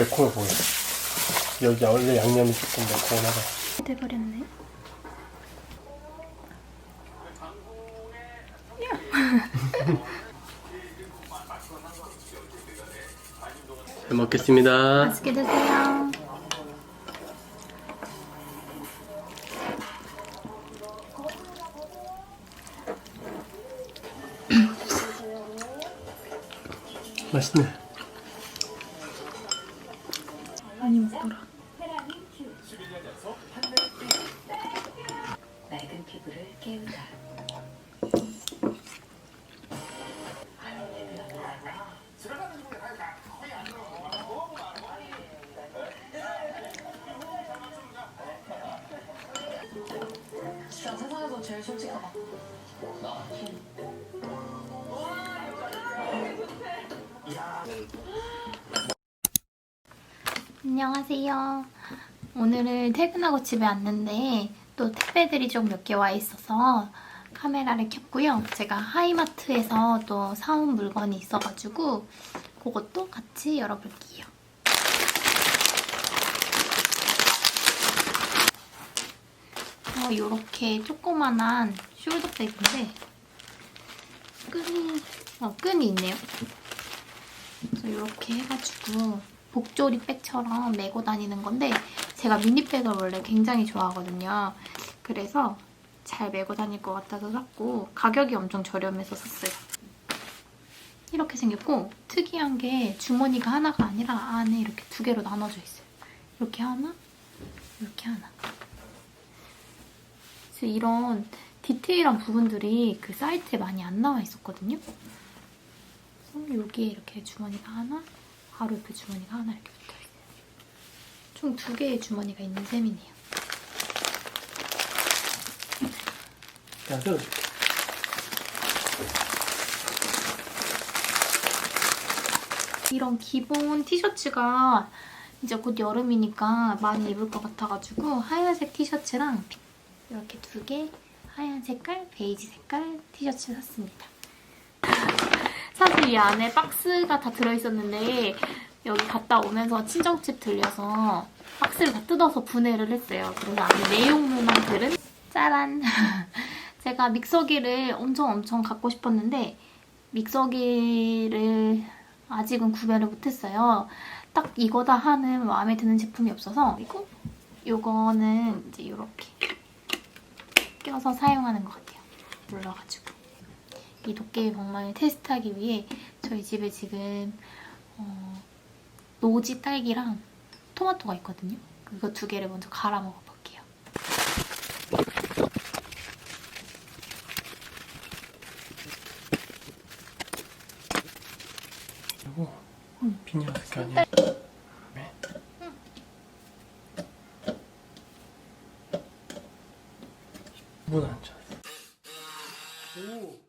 매콤해 보여. 여기 원래 양념이 조금 매콤하다. 돼버렸네. 잘 먹겠습니다. 맛있게 드세요. 맛있네. 많이 먹더라. 제일 솔직하다. 안녕하세요. 오늘은 퇴근하고 집에 왔는데 또 택배들이 좀 몇 개 와 있어서 카메라를 켰고요. 제가 하이마트에서 또 사온 물건이 있어가지고 그것도 같이 열어볼게요. 어, 이렇게 조그만한 숄더백인데 끈이 어, 끈이 있네요. 그래서 이렇게 해가지고 복조리 백처럼 메고 다니는 건데 제가 미니백을 원래 굉장히 좋아하거든요. 그래서 잘 메고 다닐 것 같아서 샀고 가격이 엄청 저렴해서 샀어요. 이렇게 생겼고 특이한 게 주머니가 하나가 아니라 안에 이렇게 두 개로 나눠져 있어요. 이렇게 하나, 이렇게 하나. 그래서 이런 디테일한 부분들이 그 사이트에 많이 안 나와 있었거든요. 여기에 이렇게 주머니가 하나, 바로 옆에 주머니가 하나 이렇게 붙어있어요. 총 두 개의 주머니가 있는 셈이네요. 내가 썰어줄게. 이런 기본 티셔츠가 이제 곧 여름이니까 많이 입을 것 같아가지고 하얀색 티셔츠랑 이렇게 두 개 하얀 색깔, 베이지 색깔 티셔츠 샀습니다. 사실 이 안에 박스가 다 들어있었는데 여기 갔다 오면서 친정집 들려서 박스를 다 뜯어서 분해를 했어요. 그래서 안에 내용물만 들은 짜란! 제가 믹서기를 엄청 엄청 갖고 싶었는데 믹서기를 아직은 구매를 못했어요. 딱 이거다 하는 마음에 드는 제품이 없어서 그리고 이거는 이제 이렇게 껴서 사용하는 것 같아요. 눌러가지고 이 도깨비 방망이를 테스트하기 위해 저희 집에 지금 어, 노지 딸기랑 토마토가 있거든요. 그거 두 개를 먼저 갈아 먹어볼게요. 그리고 비닐 어떻게 하냐? 왜? 문 앉아. 오.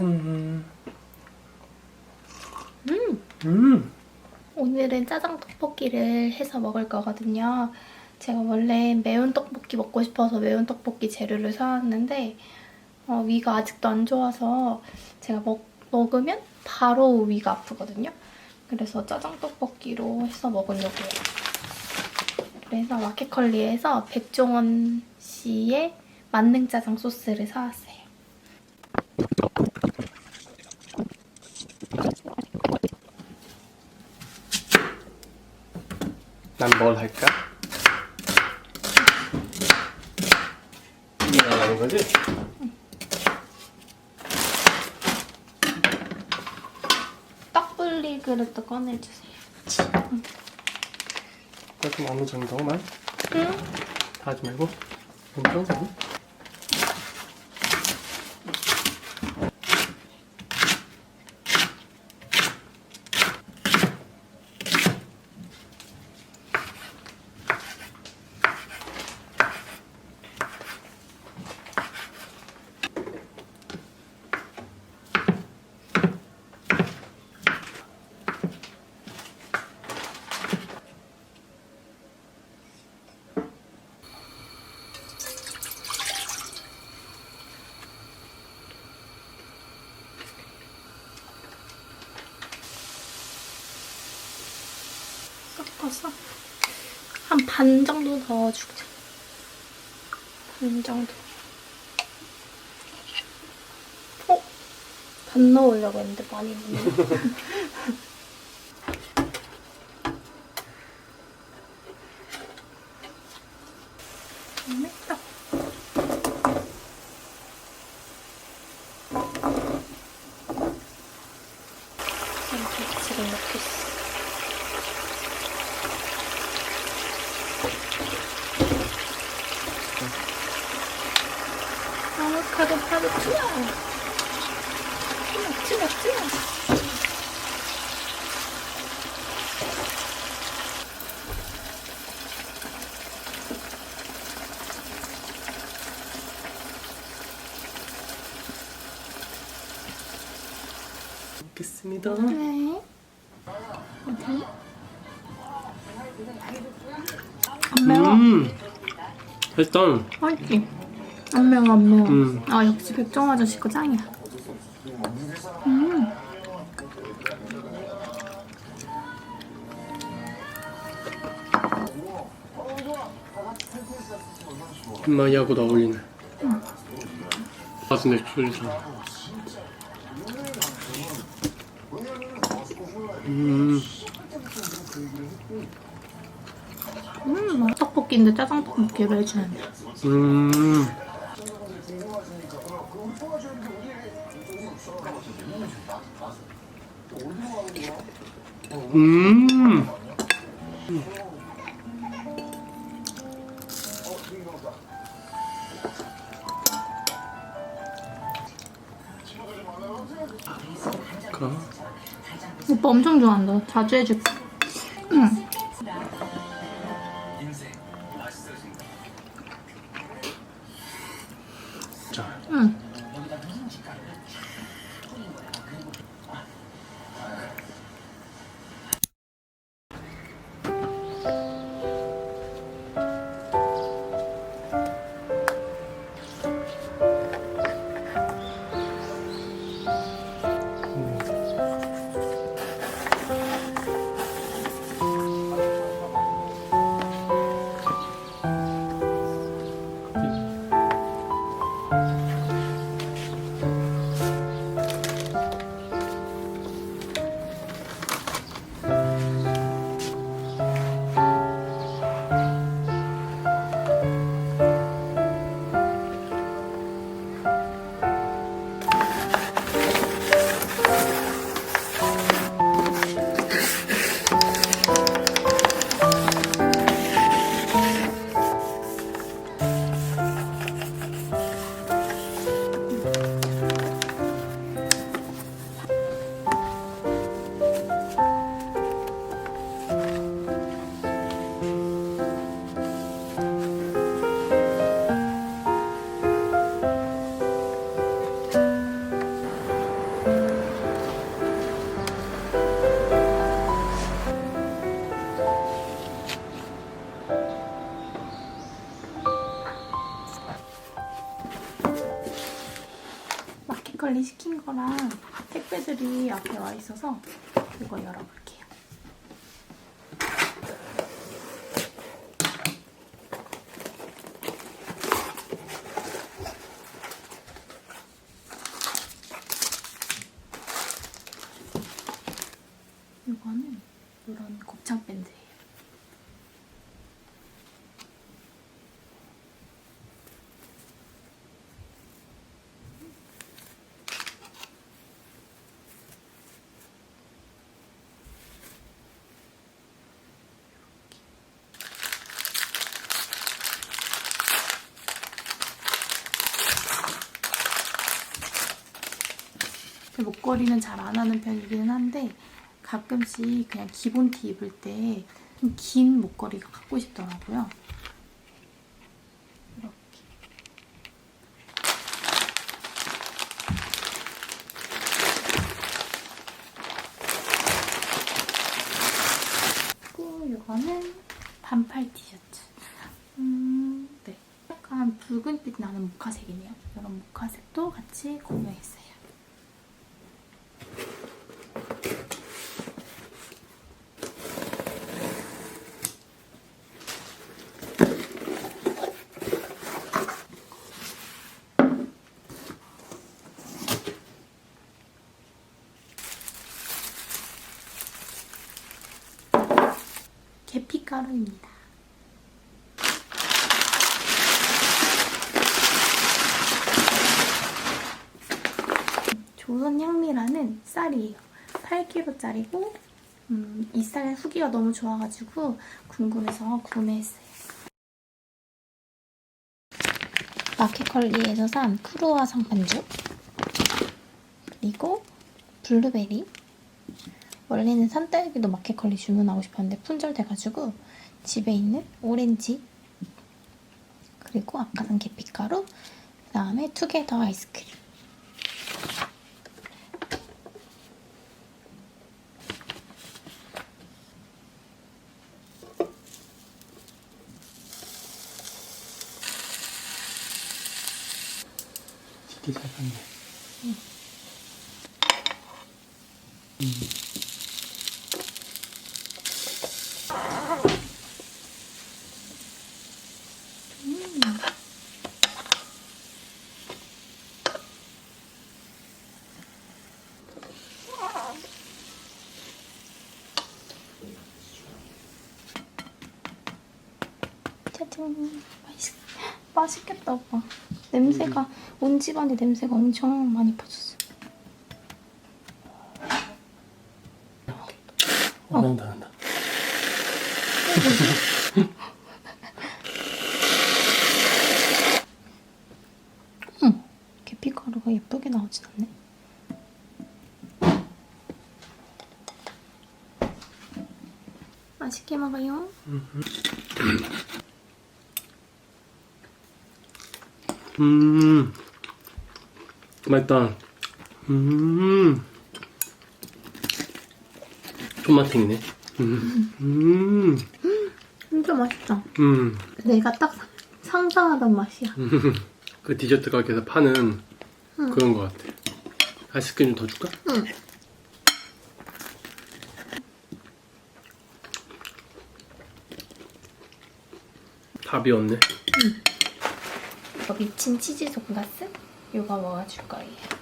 음. 음! 음. 오늘은 짜장 떡볶이를 해서 먹을 거거든요. 제가 원래 매운 떡볶이 먹고 싶어서 매운 떡볶이 재료를 사왔는데 어, 위가 아직도 안 좋아서 제가 먹, 먹으면 바로 위가 아프거든요. 그래서 짜장 떡볶이로 해서 먹으려고요. 그래서 마켓컬리에서 백종원 씨의 만능 짜장 소스를 사왔어요. 난 뭘 할까? 이게 나가는 거지? 떡 불리 그릇도 꺼내주세요. 조금 어느 정도만 응? 다 하지 말고 좀 정도? 섞어서 한 반 정도 넣어주자. 반 정도. 어? 반 넣으려고 했는데 많이 넣네. 맵다. 이렇게 지금 넣겠어. 아보카도 파도 튀어. 튀어, 튀어, 튀어. 먹겠습니다. 네. 안 매워. 음. 일단 맛있지? 안 매워, 안 매워. 음. 아, 역시 백종원 아저씨 거 짱이야. 음. 흰마이하고도 어울리네. 가슴 맥주에서. 음. 음, 맛 떡볶이인데 짜장 떡볶이로 해주는데. 음. 음. 그럼 오빠 엄청 좋아한다. 자주 해줄게. 앞에 와 있어서 이거 열어볼게요. 이거는 이런 곱창 밴드예요. 목걸이는 잘 안 하는 편이기는 한데 가끔씩 그냥 기본 티 입을 때 좀 긴 목걸이가 갖고 싶더라고요. 이렇게. 그리고 이거는 반팔 티셔츠. 음, 네. 약간 붉은빛 나는 모카색이네요. 이런 모카색도 같이 구매했어요. 계피가루입니다. 조선향미라는 쌀이에요. 8kg짜리고 음, 이 쌀 후기가 너무 좋아가지고 궁금해서 구매했어요. 마켓컬리에서 산 크루아 상 반죽 그리고 블루베리 원래는 산딸기도 마켓컬리 주문하고 싶었는데 품절돼가지고 집에 있는 오렌지 그리고 아까 산 계피가루 그 다음에 투게더 아이스크림 쉽게 잘 봤네. 짜잔 맛있, 맛있겠다 오빠. 냄새가 온 집안에 냄새가 엄청 많이 퍼졌어. 어, 난다, 난다. 응. 계피가루가 예쁘게 나오진 않네. 맛있게 먹어요 음, 맛있다. 음, 토마팅이네. 음, 음, 진짜 맛있다 음. 내가 딱 상- 상상하던 맛이야 그 디저트 가게에서 파는 응. 그런 것 같아. 아이스크림 좀 더 줄까? 응. 답이 없네. 이거 미친 치즈 돈가스? 이거 먹어줄 거예요.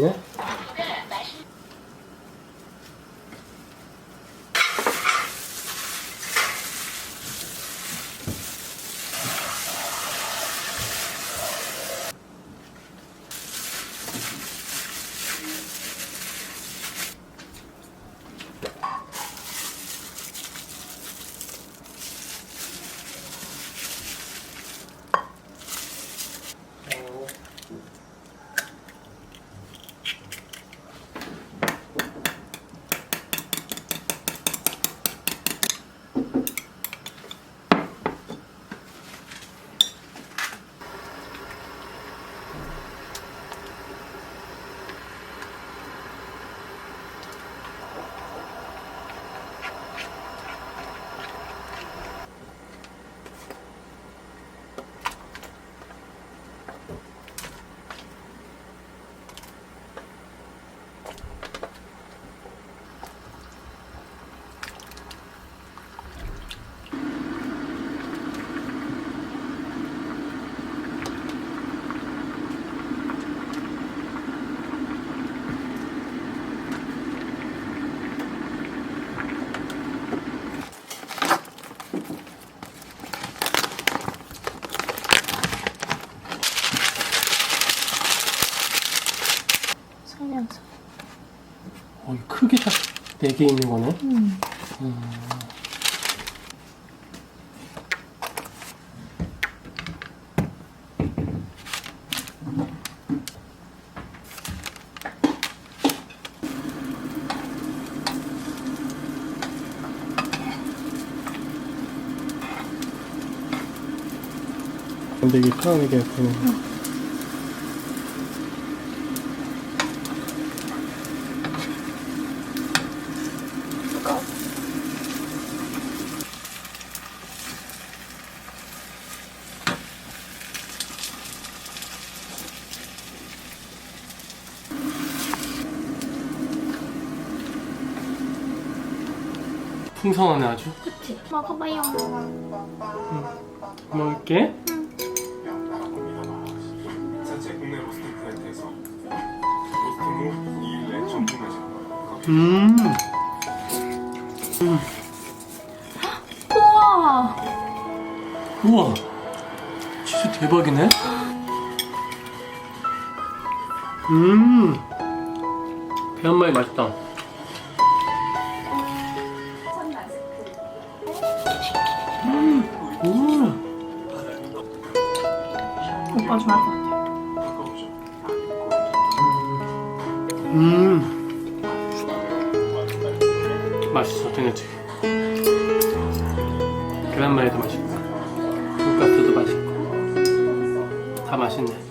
됐네. 여기 있는 거네. 음. 근데 이게 그 편하게 보는 풍성하네 아주. 그치? 먹어봐요. 먹을게. 자체 국내 로스팅 플랜트에서 로스팅 후 2일 내 전부 매장 음. 우와! 우와. 치즈 대박이네. 음. 배 한 마리 맛있다. 좋아할 것 같아. 음. 맛있어, 된장찌개. 계란말이도 맛있고, 돈가스도 맛있고, 다 맛있네.